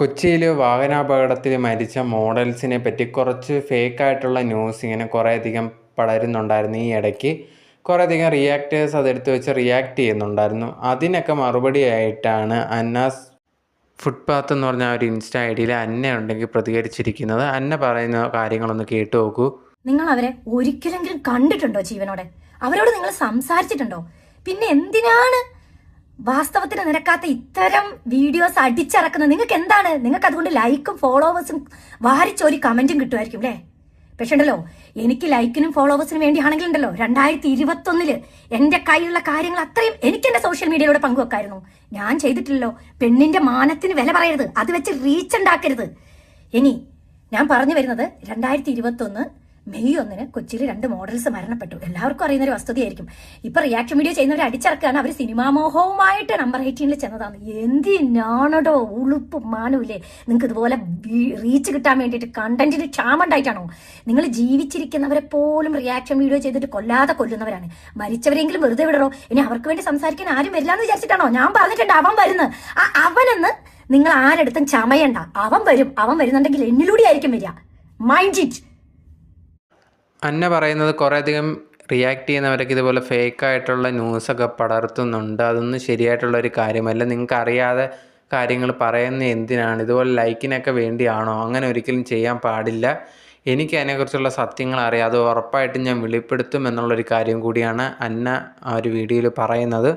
കൊച്ചിയിൽ വാഹനാപകടത്തിൽ മരിച്ച മോഡൽസിനെ പറ്റി കുറച്ച് ഫേക്കായിട്ടുള്ള ന്യൂസ് ഇങ്ങനെ കുറേയധികം പടരുന്നുണ്ടായിരുന്നു. ഈ ഇടയ്ക്ക് കുറേയധികം റിയാക്റ്റേഴ്സ് അതെടുത്ത് വെച്ച് റിയാക്ട് ചെയ്യുന്നുണ്ടായിരുന്നു. അതിനൊക്കെ മറുപടിയായിട്ടാണ് അന്നാസ് ഫുട്പാത്ത് എന്ന് പറഞ്ഞ ഒരു ഇൻസ്റ്റ ഐ ഡിയിൽ അന്ന ഉണ്ടെങ്കിൽ പ്രതികരിച്ചിരിക്കുന്നത്. അന്ന പറയുന്ന കാര്യങ്ങളൊന്ന് കേട്ടു നോക്കൂ. നിങ്ങൾ അവരെ ഒരിക്കലെങ്കിലും കണ്ടിട്ടുണ്ടോ ജീവനോടെ? അവരോട് നിങ്ങൾ സംസാരിച്ചിട്ടുണ്ടോ? പിന്നെ എന്തിനാണ് വാസ്തവത്തിന് നിരക്കാത്ത ഇത്തരം വീഡിയോസ് അടിച്ചിറക്കുന്നത് നിങ്ങൾക്ക് എന്താണ്? നിങ്ങൾക്ക് അതുകൊണ്ട് ലൈക്കും ഫോളോവേഴ്സും വാരിച്ചോരി കമന്റും കിട്ടുമായിരിക്കും അല്ലേ പക്ഷെ ഉണ്ടല്ലോ എനിക്ക് ലൈക്കിനും ഫോളോവേഴ്സിനും വേണ്ടിയാണെങ്കിൽ ഉണ്ടല്ലോ രണ്ടായിരത്തി ഇരുപത്തൊന്നിൽ എന്റെ കയ്യിലുള്ള കാര്യങ്ങൾ അത്രയും എനിക്ക് എന്റെ സോഷ്യൽ മീഡിയയിലൂടെ പങ്കുവെക്കായിരുന്നു. ഞാൻ ചെയ്തിട്ടില്ലല്ലോ പെണ്ണിന്റെ മാനത്തിന് വില പറയരുത് അത് വെച്ച് റീച്ച് ഉണ്ടാക്കരുത്. ഇനി ഞാൻ പറഞ്ഞു വരുന്നത് രണ്ടായിരത്തി ഇരുപത്തി ഒന്ന് മെയ് ഒന്നിന് കൊച്ചിയിൽ രണ്ട് മോഡൽസ് മരണപ്പെട്ടു. എല്ലാവർക്കും അറിയുന്ന ഒരു വസ്തുതയായിരിക്കും. ഇപ്പൊ റിയാക്ഷൻ വീഡിയോ ചെയ്യുന്നവരെ അടിച്ചിറക്കാണ് അവർ സിനിമാ മോഹവുമായിട്ട് നമ്പർ എയ്റ്റീനിൽ ചെന്നതാണ്. എന്തിനാണോ ഉളുപ്പ് മാനുമില്ലേ നിങ്ങൾക്ക് ഇതുപോലെ റീച്ച് കിട്ടാൻ വേണ്ടിയിട്ട് കണ്ടന്റിന് ക്ഷാമുണ്ടായിട്ടാണോ നിങ്ങൾ ജീവിച്ചിരിക്കുന്നവരെ പോലും റിയാക്ഷൻ വീഡിയോ ചെയ്തിട്ട് കൊല്ലാതെ കൊല്ലുന്നവരാണ്. മരിച്ചവരെങ്കിലും വെറുതെ വിടറോ? ഇനി അവർക്ക് വേണ്ടി സംസാരിക്കാൻ ആരും വരില്ല എന്ന് വിചാരിച്ചിട്ടാണോ? ഞാൻ പറഞ്ഞിട്ടുണ്ട് അവൻ വരുന്നു. ആ അവനെന്ന് നിങ്ങൾ ആരെടുത്തും ചമയണ്ട. അവൻ വരും. അവൻ വരുന്നുണ്ടെങ്കിൽ എന്നിലൂടെ ആയിരിക്കും വരിക. മൈൻഡ് ഇറ്റ് അന്ന പറയുന്നത് കുറേയധികം റിയാക്ട് ചെയ്യുന്നവരൊക്കെ ഇതുപോലെ ഫേക്കായിട്ടുള്ള ന്യൂസൊക്കെ പടർത്തുന്നുണ്ട്. അതൊന്നും ശരിയായിട്ടുള്ള ഒരു കാര്യമല്ല. നിങ്ങൾക്ക് അറിയാതെ കാര്യങ്ങൾ പറയുന്നത് എന്തിനാണ്? ഇതുപോലെ ലൈക്കിനൊക്കെ വേണ്ടിയാണോ? അങ്ങനെ ഒരിക്കലും ചെയ്യാൻ പാടില്ല. എനിക്ക് അതിനെക്കുറിച്ചുള്ള സത്യങ്ങൾ അറിയാം. അത് ഉറപ്പായിട്ടും ഞാൻ വെളിപ്പെടുത്തും എന്നുള്ളൊരു കാര്യം കൂടിയാണ് അന്ന ആ ഒരു വീഡിയോയിൽ പറയുന്നത്.